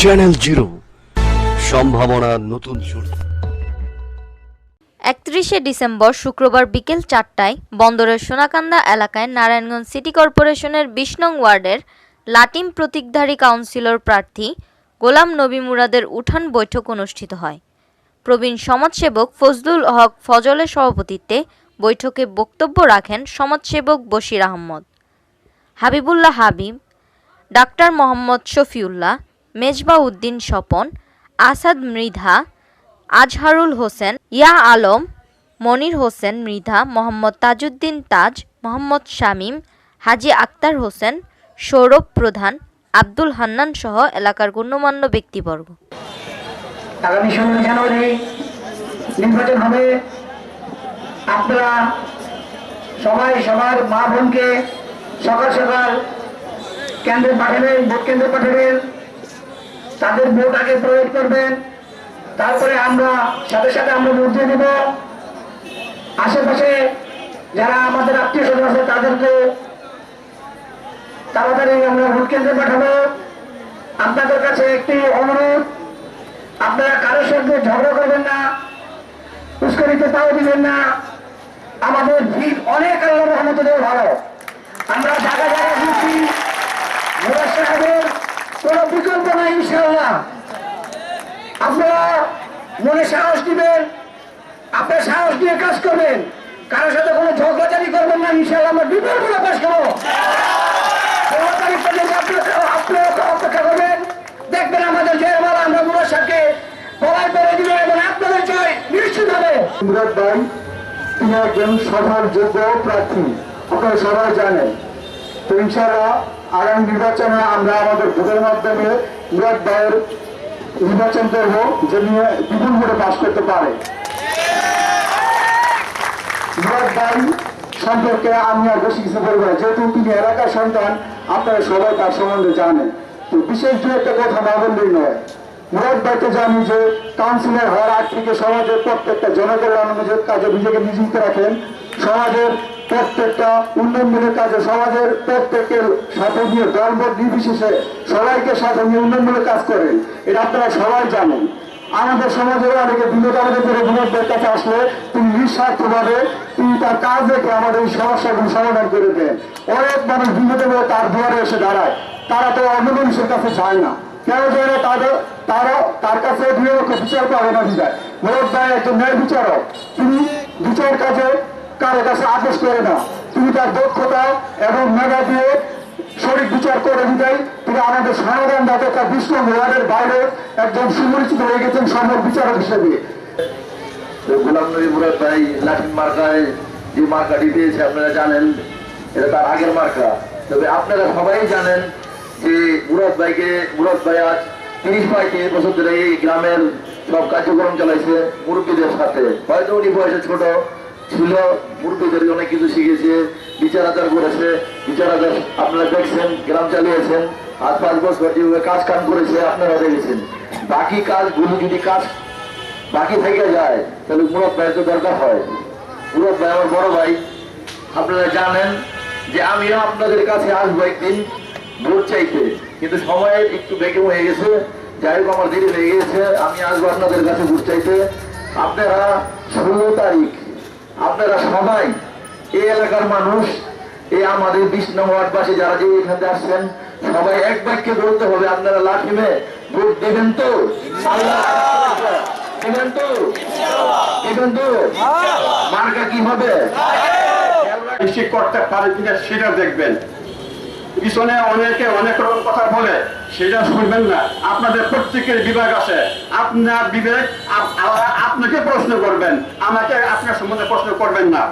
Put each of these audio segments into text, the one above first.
Channel zero সম্ভাবনার নতুন শুরু। একত্রিশে ডিসেম্বর শুক্রবার বিকেল চারটায় বন্দরের সোনাকান্দা এলাকায় নারায়ণগঞ্জ সিটি কর্পোরেশনের নং ওয়ার্ডের লাটিম প্রতীকধারী কাউন্সিলর প্রার্থী গোলাম নবী মুরাদের উঠান বৈঠক অনুষ্ঠিত হয়। প্রবীণ সমাজসেবক ফজলুল হক ফজলের সভাপতিত্বে বৈঠকে বক্তব্য রাখেন সমাজসেবক বশির আহমদ। হাবিবুল্লাহ হাবিব, ডাক্তার মোহাম্মদ শফিউল্লাহ মেজবা উদ্দিন স্বপন, আসাদ মৃধা, আজহারুল হোসেন, ইয়া আলম, মনির হোসেন মৃধা, মোহাম্মদ তাজউদ্দিন তাজ, মোহাম্মদ শামীম, হাজি আক্তার হোসেন, সৌরভ প্রধান, আব্দুল হান্নান সহ এলাকার গণ্যমান্য ব্যক্তিবর্গ। আগামী ষোলোই জানুয়ারি নির্বাচন হবে। আপনারা সবাই সবার মা বোনকে সকাল সকাল কেন্দ্রে পাঠাবেন, ভোট কেন্দ্রে পাঠাবেন। তাদের ভোট আগে প্রয়োগ করবেন। তারপরে আমরা, সাথে সাথে আমরা ভোট দিয়ে দেব। আশেপাশে যারা আমাদের আত্মীয় স্বজন আছে তাদেরকে তাড়াতাড়ি আমরা ভোট কেন্দ্রে পাঠাবো। আপনাদের কাছে একটি অনুরোধ, আপনারা কারোর সঙ্গে ঝগড়া করবেন না, উস্কানিতে তাও দিবেন না। আমাদের ভিড় অনেক আল্লাহ রহমতুল্লাহ ভালো। আমরা জায়গা জায়গা ঘুরছি কোনো বিকল্প নাই, ইনশাআল্লাহ। আপনারা মনে সাহস দিবেন, আপনার সাহস দিয়ে কাজ করবেন। কারোর সাথে কোনো ঝগড়াঝাড়ি করবেন না ইনশাল্লাহ আমরা করে কাজ করব। দেখবেন আমাদের আমরা সভার যোগ্য প্রার্থী। আপনারা সবাই জানেন। তো ইনশাআল্লাহ আগামী নির্বাচনে আমরা আমাদের ভোটের মাধ্যমে মুরাদ ভাইয়ের নির্বাচন করব, যে নিয়ে বিপুল ভোটে পাশ করতে পারে। মুরাদ ভাই সম্পর্কে আমি আর বেশি কিছু বলব না। যেহেতু তিনি এলাকার সন্তান, আপনারা সবাই তার সম্বন্ধে জানেন। তো বিশেষ দু একটা কথা না বললেই নয়। মুরাদ ভাইকে জানি যে কাউন্সিলর হওয়ার আগ থেকে সমাজের প্রত্যেকটা জনকল্যাণমূলক কাজে নিজেকে নিযুক্ত রাখেন, সমাজের প্রত্যেকটা উন্নয়নমূলক কাজে সমাজের প্রত্যেকের সাথে নিয়ে দলমত নির্বিশেষে সবাইকে সাথে নিয়ে উন্নয়নমূলক কাজ করেন এটা আপনারা সবাই জানেন। আমাদের সমাজের অনেকে বিনোদনের করে বিনোদের কাছে আসলে তিনি নিঃস্বার্থভাবে তিনি তার কাজ দেখে আমাদের এই সমস্যাগুলো সমাধান করে দেন। অনেক মানুষ বিনোদন হয়ে তার দুয়ারে এসে দাঁড়ায়। তারা তো অন্য মানুষের কাছে যায় না। কেন যায় তাদের তারা তার কাছে বিচার পাবে না বিদায় মোরদ ভাই একজন ন্যায় বিচারক। তিনি বিচার কাজে কারও কাছে আদেশ করে না। তুমি তার দক্ষতা এবং মেধা দিয়ে সঠিক বিচার করে বিদায় তিনি আমাদের সমাধান দাতা তার বিশ্ব মেয়াদের বাইরে একজন সুপরিচিত হয়ে গেছেন সমর বিচারক হিসেবে। গোলাম নবী মুরাদ ভাই লাঠিন মার্কায় যে মার্কাটি দিয়েছে, আপনারা জানেন, এটা তার আগের মার্কা। তবে আপনারা সবাই জানেন যে মুরাদ ভাইকে, মুরাদ ভাই আজ তিরিশ পঁয়ত্রিশ বছর ধরে এই গ্রামের সব কার্যক্রম চালাইছে মুরব্বীদের সাথে। হয়তো উনি বয়সে ছোট ছিল মুরব্বীদের অনেক কিছু শিখেছে বিচার আচার করেছে। বিচার আচার আপনারা দেখছেন, গ্রাম চালিয়েছেন। আজ পাঁচ বছর যেভাবে কাজ কাম করেছে আপনারা দেখেছেন। বাকি কাজগুলো যদি কাজ বাকি থেকে যায়, তাহলে মুরব ভাইয়ের তো দরকার হয়। মুরব ভাই আমার বড় ভাই, আপনারা জানেন যে আমিও আপনাদের কাছে আসব একদিন ভোট চাইতে। কিন্তু সময় একটু বেগে হয়ে গেছে, যাই হোক আমার দেরি হয়ে গেছে, আমি আসব আপনাদের কাছে ভোট চাইতে। আপনারা ষোলো তারিখ আপনারা সবাই এই এলাকার মানুষ এই আমাদের বিশ ওয়ার্ডবাসী যারা যে এখানে আসছেন সবাই এক বাক্যে বলতে হবে আপনারা লাঠিমে ভোট দেবেন তো। দেবেন তো। দেবেন তো। মার্কা কি হবে? বেশি করতে পারে কিনা সেটা দেখবেন। পিছনে অনেকে অনেক রকম কথা বলে সেটা শুনবেন না। আপনাদের প্রত্যেকের বিভাগ আছে। আপনার বিবেক আপনাকে প্রশ্ন করবেন। আমাকে আপনার সম্বন্ধে প্রশ্ন করবেন না।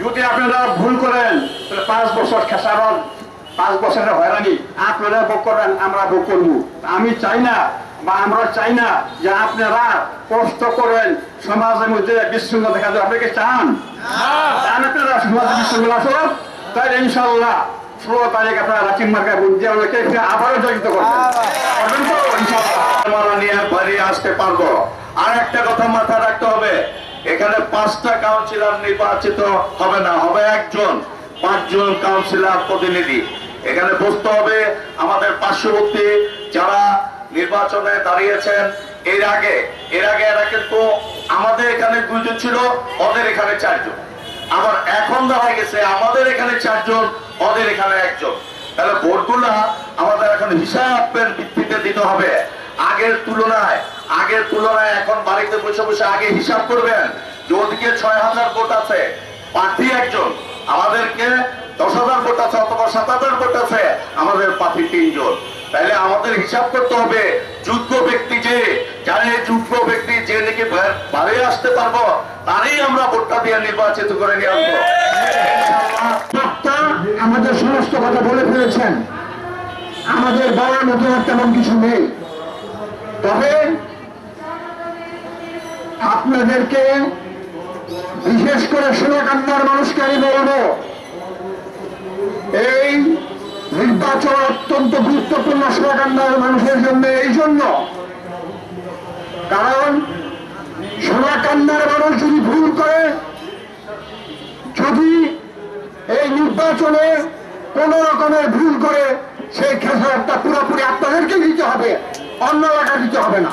যদি আপনারা ভুল করেন তাহলে পাঁচ বছর খেসারত পাঁচ বছরের হয়রানি আপনারা ভোগ করবেন আমরা ভোগ করব। আমি চাই না বা আমরা চাই না যে আপনারা কষ্ট করেন সমাজের মধ্যে বিশৃঙ্খলা দেখা যায় আপনি কি চান? চান আপনারা সমাজে বিশৃঙ্খলা আসুক তাহলে ইনশাল্লাহ ষোলো তারিখ মার্কায় আমাকে আবারও জড়িত আসতে পারব। আর একটা কথা মাথায় রাখতে হবে, এখানে পাঁচটা কাউন্সিলর নির্বাচিত হবে না, হবে একজন। পাঁচজন কাউন্সিলর প্রতিনিধি। এখানে বসতে হবে, আমাদের পার্শ্ববর্তী যারা নির্বাচনে দাঁড়িয়েছেন, এর আগে এর আগে এরা কিন্তু আমাদের এখানে দুইজন ছিল, ওদের এখানে চারজন। আবার এখন দেখা গেছে, আমাদের এখানে চারজন ওদের এখানে একজন। তাহলে ভোটগুলা আমাদের এখন হিসাবের ভিত্তিতে দিতে হবে। আগের তুলনায় আগের তুলনায় এখন বাড়িতে বসে বসে আগে হিসাব করবেন। যে ওদিকে ছয় হাজার ভোট আছে, প্রার্থী একজন। আমাদেরকে দশ হাজার ভোট আছে অথবা সাত হাজার ভোট আছে, আমাদের প্রার্থী তিনজন। তাহলে আমাদের হিসাব করতে হবে, যোগ্য ব্যক্তি যে যারা এই যোগ্য ব্যক্তি যে নাকি বাড়ি আসতে পারব, তারই আমরা ভোটটা দিয়ে নির্বাচিত করে নিয়ে আসব। বক্তা আমাদের সমস্ত কথা বলে ফেলেছেন। আমাদের বলার মতো আর তেমন কিছু নেই। তবে আপনাদেরকে বিশেষ করে সোনাকান্দার মানুষকে আমি বলব, এই নির্বাচন অত্যন্ত গুরুত্বপূর্ণ সোনাকান্দার মানুষের জন্য এই জন্য। কারণ সোনাকান্দার মানুষ যদি ভুল করে যদি এই নির্বাচনে কোন রকমের ভুল করে সেই খেসারটা পুরোপুরি আপনাদেরকে দিতে হবে, অন্য এলাকা দিতে হবে না।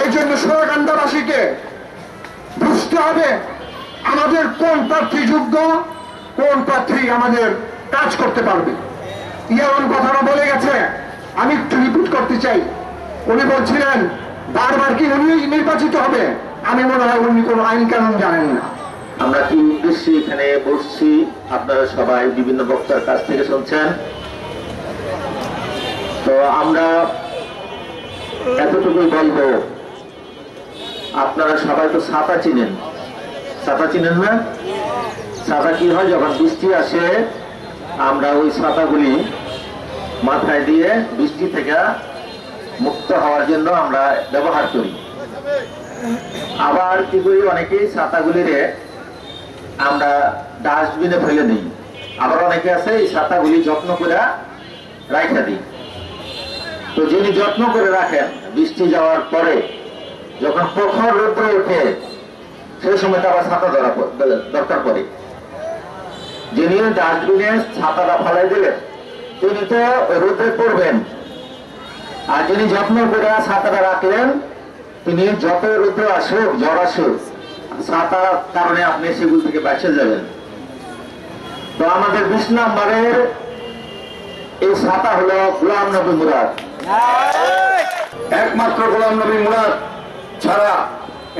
এই জন্য সোনাকান্দাবাসীকে বুঝতে হবে আমাদের কোন প্রার্থী যোগ্য, কোন প্রার্থী আমাদের কাজ করতে পারবে। ইয়ামান কথাটা বলে গেছে, আমি একটু রিপিট করতে চাই। উনি বলছিলেন, বারবার কি উনি নির্বাচিত হবে? আমি মনে হয় উনি কোনো আইন কানুন জানেন না। আমরা কি উদ্দেশ্যে এখানে বসছি? আপনারা সবাই বিভিন্ন বক্তার কাছ থেকে শুনছেন। তো আমরা এতটুকুই বলব, আপনারা সবাই তো ছাতা চিনেন। ছাতা চিনেন না? ছাতা কি হয়, যখন বৃষ্টি আসে, আমরা ওই ছাতাগুলি মাথায় দিয়ে বৃষ্টি থেকে মুক্ত হওয়ার জন্য আমরা ব্যবহার করি। আবার কি করি, অনেকেই ছাতাগুলিরে আমরা ডাস্টবিনে ফেলে দিই। আবার অনেকে আছে, এই ছাতাগুলি যত্ন করে রাখা দিই। তো যিনি যত্ন করে রাখেন, বৃষ্টি যাওয়ার পরে যখন প্রখর রোদ্র ওঠে, সেই সময় আবার ছাতা ধরা দরকার পড়ে। যিনি ডাস্টবিনে ছাতাটা ফেলাই দিলেন, তিনি তো রোদে পড়বেন। আর যিনি যত্ন করে ছাতাটা রাখলেন তিনি যত রুদ্র আসুক জ্বর আসুক ছাতার কারণে আপনি সেগুলো থেকে বেঁচে যাবেন। তো আমাদের বিশ নম্বরের এই ছাতা হলো গোলাম নবী মুরাদ। একমাত্র গোলাম নবী মুরাদ ছাড়া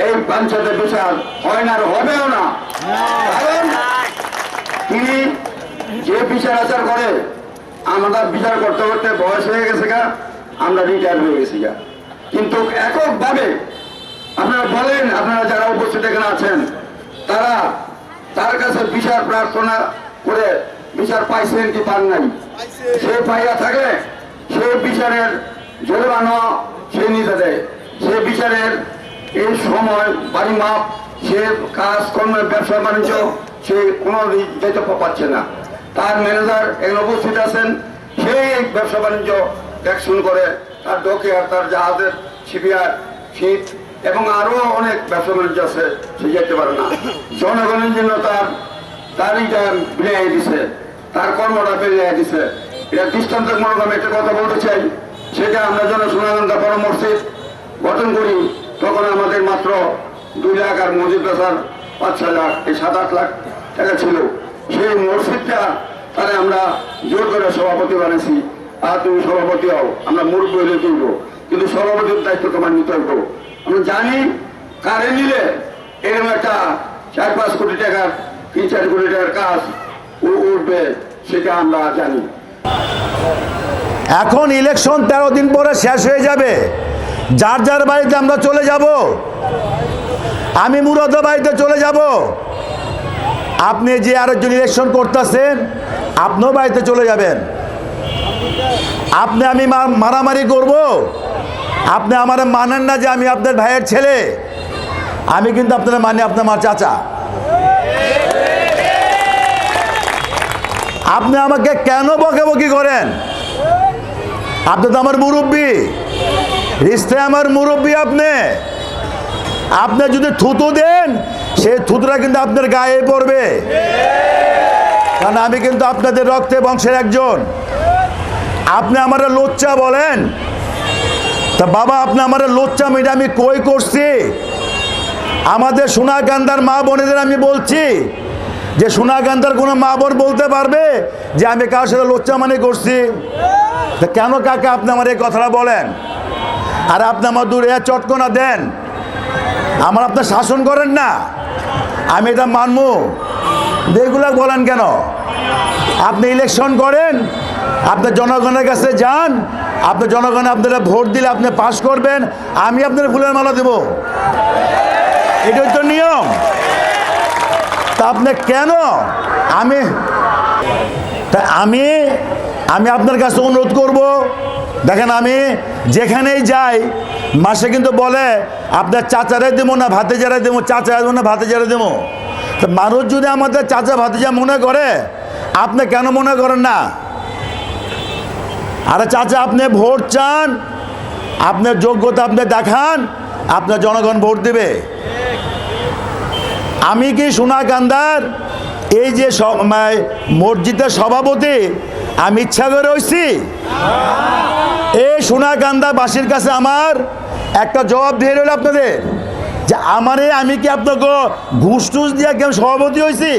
এই পঞ্চায়েতের বিচার হয় না আর হবেও না। তিনি যে বিচার আচার করে আমরা বিচার করতে করতে বয়স হয়ে গেছে গা, আমরা রিটায়ার হয়ে গেছি গা। কিন্তু এককভাবে আপনারা বলেন, আপনারা যারা উপস্থিত এখানে আছেন, তারা তার কাছে বিচার প্রার্থনা করে বিচার পাইছেন কি পান নাই? সে পাইয়া থাকে, সে বিচারের জরিমানা সে নিতে দেয়। সে বিচারের এই সময় বাড়ি মাপ, সে কাজ কর্মের ব্যবসা বাণিজ্য, সে কোনো যেতে পারছে না। তার ম্যানেজার এখানে উপস্থিত আছেন, সেই ব্যবসা বাণিজ্য দেখশুন করে তার ডকিয়ার তার জাহাজের শিপিয়ার শীত এবং আরও অনেক ব্যবসা বাণিজ্য আছে, সে যেতে পারে না। জনগণের জন্য তার তারিটা বিলিয়ে দিছে, তার কর্মটা বেরিয়ে দিছে। এটা দৃষ্টান্তমূলক আমি একটা কথা বলতে চাই, সেটা আমরা যখন সোনাগন্ধা বড় মসজিদ গঠন করি, তখন আমাদের মাত্র দুই লাখ আর মসজিদ বেচার পাঁচ ছয় লাখ, এই সাত আট লাখ টাকা ছিল। সেই মসজিদটা তাহলে আমরা জোর করে সভাপতি বানিয়েছি। আর তুমি সভাপতি হও, আমরা মুরব্বী হলে তুলবো। কিন্তু সভাপতির দায়িত্ব তোমার নিতে হইব আমরা জানি, কারে নিলে এরকম একটা চার পাঁচ কোটি টাকার, তিন চার কোটি টাকার কাজ উঠবে, সেটা আমরা জানি। এখন ইলেকশন তেরো দিন পরে শেষ হয়ে যাবে। যার যার বাড়িতে আমরা চলে যাব, আমি মুরাদ বাড়িতে চলে যাব। আপনি যে আরেকজন ইলেকশন করতেছেন, আপনিও বাড়িতে চলে যাবেন। আপনি আমি মারামারি করব। আপনি আমার মানেন না যে আমি আপনার ভাইয়ের ছেলে। আমি কিন্তু আপনার মানি আপনার মার চাচা। আপনি আমাকে কেন বকাবকি করেন? আপনি তো আমার মুরব্বী। রিস্তায় আমার মুরব্বী আপনি। আপনি যদি থুতু দেন, সেই থুতুটা কিন্তু আপনার গায়ে পড়বে। কারণ আমি কিন্তু আপনাদের রক্তে বংশের একজন। আপনি আমার লোচ্চা বলেন তা বাবা, আপনি আমার লোচ্চা মেয়েটা আমি কই করছি? আমাদের সোনাগান্ধার মা বোনেদের আমি বলছি, যে সোনাগান্ধার কোনো মা বোন বলতে পারবে যে আমি কার সাথে লোচ্চা মানে করছি? তা কেন কাকে আপনি আমার এই কথাটা বলেন? আর আপনি আমার দূরে চটকনা দেন। আমার আপনার শাসন করেন না। আমি এটা মানবো। এগুলো বলেন কেন? আপনি ইলেকশন করেন, আপনি জনগণের কাছে যান আপনি জনগণ আপনারা ভোট দিলে আপনি পাশ করবেন, আমি আপনার ফুলের মালা দেব। এটাই তো নিয়ম। তা আপনি কেন? আমি, তা আমি আমি আপনার কাছে অনুরোধ করব, দেখেন আমি যেখানেই যাই, মাসে কিন্তু বলে, আপনার চাচারাই দেবো না ভাতে যারা দেবো চাচা দেবো না ভাতে যারা দেবো। তো মানুষ যদি আমাদের চাচা ভাতিজা মনে করে, আপনি কেন মনে করেন না? আরে চাচা, আপনি ভোট চান আপনার যোগ্যতা আপনি দেখান, আপনার জনগণ ভোট দেবে। আমি কি সোনাকান্দার এই যে মসজিদের সভাপতি, আমি ইচ্ছা করে হয়েছি এই সোনা সোনাকান্দাবাসীর কাছে আমার একটা জবাব দিয়ে রইল আপনাদের। যে আমারে আমি কি আপনাকে ঘুষ টুস দিয়ে কেমন সভাপতি হয়েছি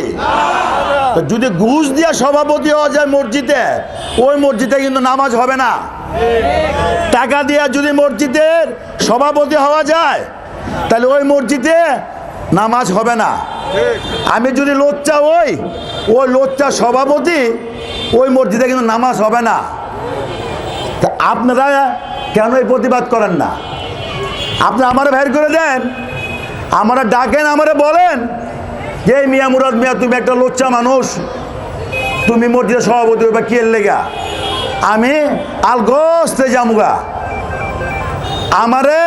যদি ঘুষ দিয়ে সভাপতি হওয়া যায় মসজিদে, ওই মসজিদে কিন্তু নামাজ হবে না। টাকা দিয়ে যদি মসজিদের সভাপতি হওয়া যায়, তাহলে ওই মসজিদে নামাজ হবে না। আমি যদি লোচ্চা ওই ওই লোচ্চা সভাপতি ওই মসজিদে কিন্তু নামাজ হবে না। তা আপনারা কেন এই প্রতিবাদ করেন না? আপনি আমার বের করে দেন। আমরা ডাকেন, আমারে বলেন। যে মিয়া মুরাদ মিয়া, তুমি একটা লোচ্চা মানুষ। তুমি মসজিদের সভাপতি বা কি লেগা? আমি আলগস্তে জামুগা আমারে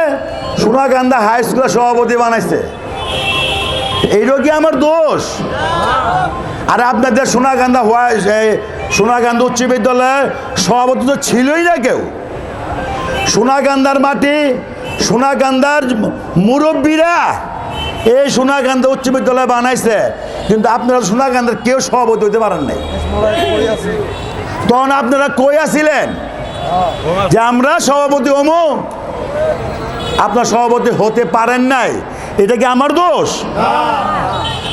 সোনাকান্দা হাই স্কুলের সভাপতি বানাইছে। এইটা কি আমার দোষ? আর আপনাদের সোনাকান্দা সোনাকান্দা উচ্চ বিদ্যালয়ের সভাপতি তো ছিলই না কেউ। সোনাকান্দার মাটি সোনাকান্দার মুরব্বীরা এই সোনাকান্দা উচ্চ বিদ্যালয় বানাইছে, কিন্তু আপনারা সোনাকান্দার কেউ সভাপতি হতে পারেন নাই। তখন আপনারা কই যে আমরা সভাপতি হমু। আপনার সভাপতি হতে পারেন নাই। এটা কি আমার দোষ?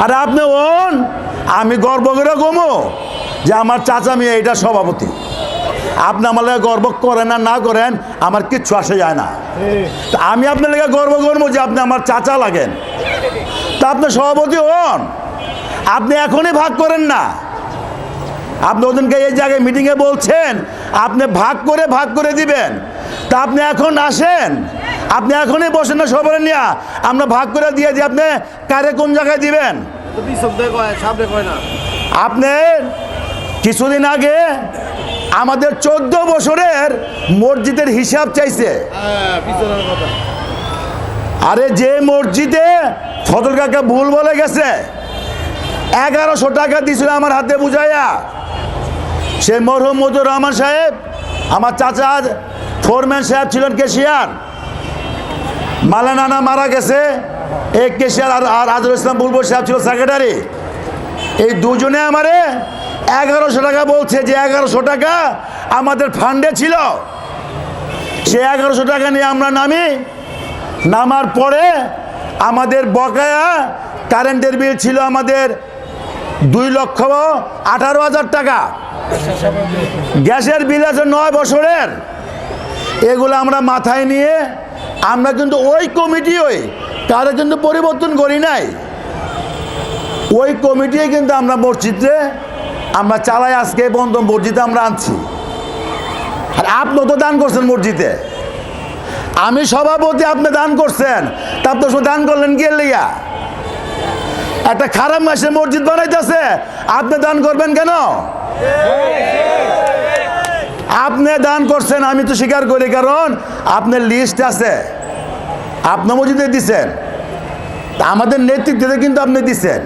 আর আপনি ওন আমি গর্ব করে গমো যে আমার চাচা মেয়ে এটা সভাপতি। আপনি আমার লেগে গর্ব করেন না না করেন, আমার কিচ্ছু আসে যায় না। আমি আপনার লেগে গর্ব করব যে আপনি আমার চাচা লাগেন। তা আপনি সভাপতি হন। আপনি এখনই ভাগ করেন না। আপনি ওদিনকে এই জায়গায় মিটিংয়ে বলছেন, আপনি ভাগ করে ভাগ করে দিবেন। তা আপনি এখন আসেন। আপনি এখনই বসেন না সবার নিয়ে। আমরা ভাগ করে দিয়ে দিই আপনি কারে কোন জায়গায় দিবেন? আপনি কিছুদিন আগে আমাদের চোদ্দ বছরের মসজিদের হিসাব চাইছে। আরে যে মসজিদে ফজল কাকা ভুল বলে গেছে, এগারোশো টাকা দিছিল আমার হাতে বুঝাইয়া। সে মরহুম মজুর রহমান সাহেব, আমার চাচা ফোরম্যান সাহেব ছিলেন কেশিয়ার। মালানানা মারা গেছে এক কেশিয়ার আর আর আজরুল ইসলাম বুলবুল সাহেব ছিল সেক্রেটারি এই দুজনে আমারে এগারোশো টাকা বলছে যে এগারোশো টাকা আমাদের ফান্ডে ছিল। সে এগারোশো টাকা নিয়ে আমরা নামি নামার পরে আমাদের বকেয়া কারেন্টের বিল ছিল আমাদের দুই লক্ষ আঠারো হাজার টাকা। গ্যাসের বিল আছে নয় বছরের। এগুলো আমরা মাথায় নিয়ে আমরা কিন্তু ওই কমিটি ওই, তারা কিন্তু পরিবর্তন করি নাই। ওই কমিটি কিন্তু আমরা মসজিদে, আমরা চালাই আজকে বন্ধ মসজিদে আমরা আনছি। আর আপনি তো দান করছেন মসজিদে। আমি সভাপতি আপনি দান করছেন। তার তো দান করলেন লিগা? একটা খারাপ মাসে মসজিদ বানাইতেছে আপনি দান করবেন কেন? আপনি দান করছেন আমি তো স্বীকার করি কারণ আপনার লিস্ট আছে। আপনি মসজিদে দিছেন। তা আমাদের নেতৃত্বে কিন্তু আপনি দিছেন।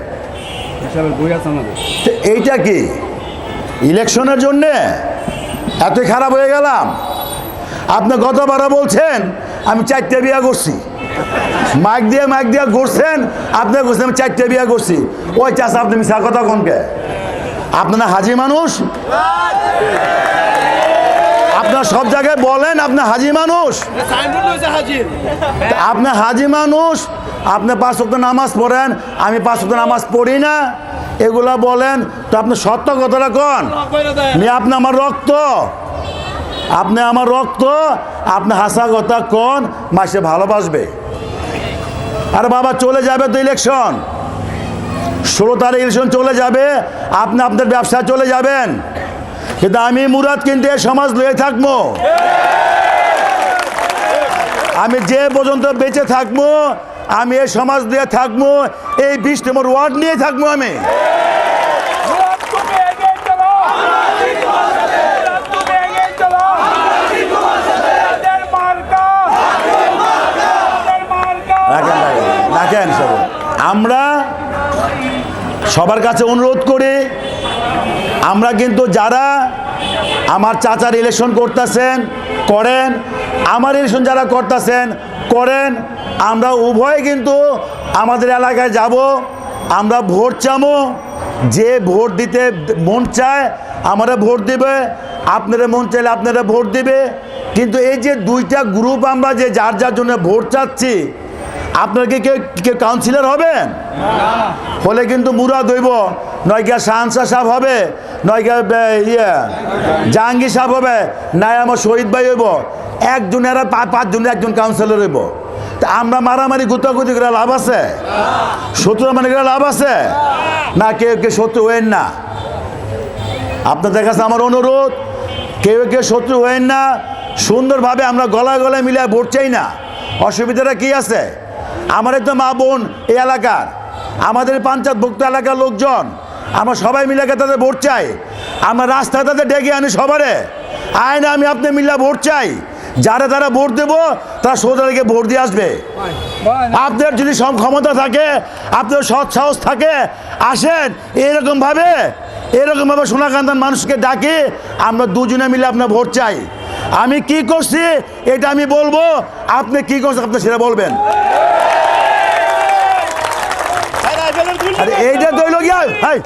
এইটা কি? ইলেকশনের জন্যে? এতই খারাপ হয়ে গেলাম। আপনি গতবারও বলছেন আমি চারটে বিয়া করছি। মাইক দিয়ে মাইক দিয়ে ঘুরছেন আপনি ঘুরছেন আমি চারটে বিয়া করছি। ওই চাষ আপনি মিশা কথা কোনকে আপনারা হাজি মানুষ? আপনার সব জায়গায় বলেন আপনি হাজি মানুষ। আপনি হাজি মানুষ আপনি পাঁচ শক্ত নামাজ পড়েন আমি পাঁচ শক্ত নামাজ পড়ি না। এগুলা বলেন তো আপনি সত্য কথাটা কন? আপনি আমার রক্ত। আপনি আমার রক্ত, আপনি হাসা কথা কন মাসে ভালোবাসবে? আর বাবা চলে যাবে তো ইলেকশন ষোলো তারিখ ইলেকশন চলে যাবে, আপনি আপনার ব্যবসা চলে যাবেন। কিন্তু আমি মুরাদ কিন্তু সমাজ লয়ে থাকব। আমি যে পর্যন্ত বেঁচে থাকব, আমি এই সমাজ দিয়ে থাকব, এই বিশ নম্বর ওয়ার্ড নিয়ে থাকব আমি। রাখেন আমরা সবার কাছে অনুরোধ করি, আমরা কিন্তু যারা আমার চাচার ইলেকশন করতেছেন, করেন। আমার ইলেকশন যারা করতেছেন, করেন। আমরা উভয়ে কিন্তু আমাদের এলাকায় যাব, আমরা ভোট চামো। যে ভোট দিতে মন চায়, আমরা ভোট দেবে। আপনারা মন চাইলে আপনারা ভোট দেবে। কিন্তু এই যে দুইটা গ্রুপ আমরা যে যার যার জন্য ভোট চাচ্ছি আপনারা কি কেউ কেউ কাউন্সিলর হবেন হলে কিন্তু মুরাদ হইব। নয় গিয়া শাহানশাহ সাহেব হবে? নয় গিয়া ইয়ে জাহাঙ্গীর সাহেব হবে? নাই আমার শহীদ ভাই হইব। একজন এরা পা- পাঁচজনের একজন কাউন্সিলর হইব। তা আমরা মারামারি, গুতাগুতি করে লাভ আছে? শত্রু মানে করে লাভ আছে? না, কেউ কেউ শত্রু হইন না। আপনাদের কাছে আমার অনুরোধ, কেউ কেউ শত্রু হইন না। সুন্দরভাবে আমরা গলায় গলায় মিলে ভোট চাই না। অসুবিধাটা কি আছে? আমাদের তো মা বোন এই এলাকার, আমাদের পঞ্চায়েত ভুক্ত এলাকার লোকজন, আমরা সবাই মিলে তাদের ভোট চাই। আমরা রাস্তায় তাদের ডেকে আনি সবারে। আয় না, আমি আপনি মিলে ভোট চাই। যারা তারা ভোট দেবো, তারা সোজা রেখে ভোট দিয়ে আসবে। আপনার যদি সব ক্ষমতা থাকে, আপনার সৎ সাহস থাকে, আসেন। এরকমভাবে এরকমভাবে সোনাকান্তার মানুষকে ডাকে, আমরা দুজনে মিলে আপনার ভোট চাই। আমি কি করছি, এটা আমি বলব। আপনি কি করছেন, আপনি সেটা বলবেন। আরে এইটা তো হলো গিয়া, হাই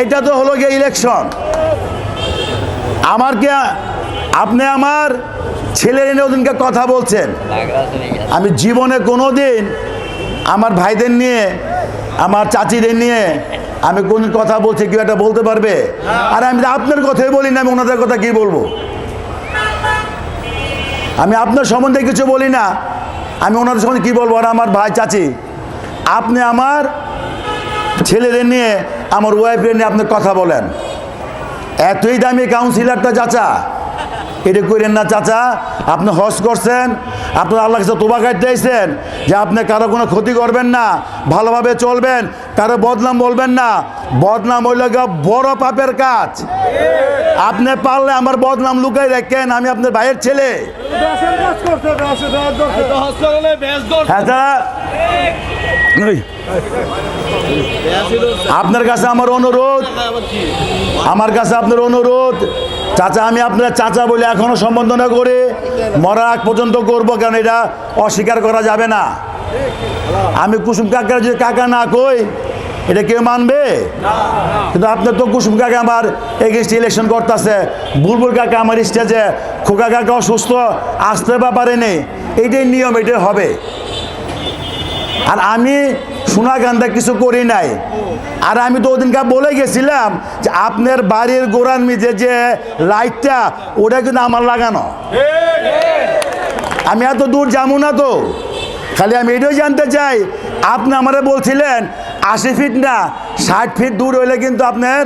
এটা তো হলো গিয়া ইলেকশন আমার কে, আপনি আমার ছেলের এনে ওদিনকে কথা বলছেন। আমি জীবনে কোনো দিন আমার ভাইদের নিয়ে, আমার চাচিদের নিয়ে আমি কোন কথা বলছি, কেউ একটা বলতে পারবে? আর আমি আপনার কথাই বলি না, আমি ওনাদের কথা কি বলব? আমি আপনার সম্বন্ধে কিছু বলি না। আমি ওনাদের সম্বন্ধে কী বলব? আর আমার ভাই, চাচি, আপনি আমার ছেলেদের নিয়ে আমার ওয়াইফের নিয়ে আপনি কথা বলেন। এতই দামি কাউন্সিলারটা চাচা। এটা করেন না চাচা, আপনি হজ করছেন, আপনার আল্লাহ তোবা কাটতে আইছেন যে আপনি কারও কোনো ক্ষতি করবেন না, ভালোভাবে চলবেন কারও বদনাম বলবেন না। বদনাম হইল বড় পাপের কাজ। আপনি পারলে আমার বদনাম লুকাই রাখেন, আমি আপনার ভাইয়ের ছেলে। আপনার কাছে আমার অনুরোধ, আমার কাছে আপনার অনুরোধ। চাচা, আমি আপনার চাচা বলে এখনও সম্বোধনা করে। মরার আগ পর্যন্ত করব কারণ এটা অস্বীকার করা যাবে না। আমি কুসুম কাকার যদি কাকা না কই, এটা কেউ মানবে? কিন্তু আপনার তো কুসুম কাকা আমার এগেনস্ট ইলেকশন করতেছে। বুলবুল কাকা আমার স্টেজে খোকা কাকা অসুস্থ, আসতে বা পারেনি। এইটাই নিয়ম, এটাই হবে। আর আমি সোনাগান্ধা কিছু করি নাই। আর আমি তো ওদিনকার বলে গেছিলাম যে আপনার বাড়ির গোড়ার মিজে যে লাইটটা, ওটা কিন্তু আমার লাগানো। আমি এত দূর যাব না তো। খালি আমি এটাই জানতে চাই, আপনি আমারে বলছিলেন আশি ফিট না, ষাট ফিট দূর হইলে কিন্তু আপনার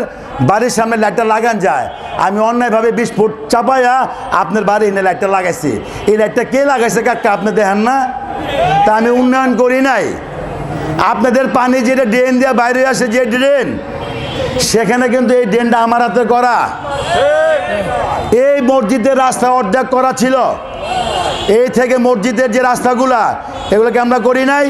বাড়ির সামনে লাইটটা লাগান যায়। আমি অন্যায়ভাবে বিশ ফুট চাপাইয়া আপনার বাড়ি এনে লাইটটা লাগাইছি। এই লাইটটা কে লাগাইছে কাকা আপনি দেখেন না? তা আমি উন্নয়ন করি নাই। আপনাদের পানি যেটা ড্রেন দিয়ে বাইরে আসে যে ড্রেন সেখানে কিন্তু এই ড্রেনটা আমার হাতে করা। এই মসজিদের রাস্তা অর্ধেক করা ছিল। এই থেকে মসজিদের যে রাস্তাগুলা এগুলোকে আমরা করি নাই?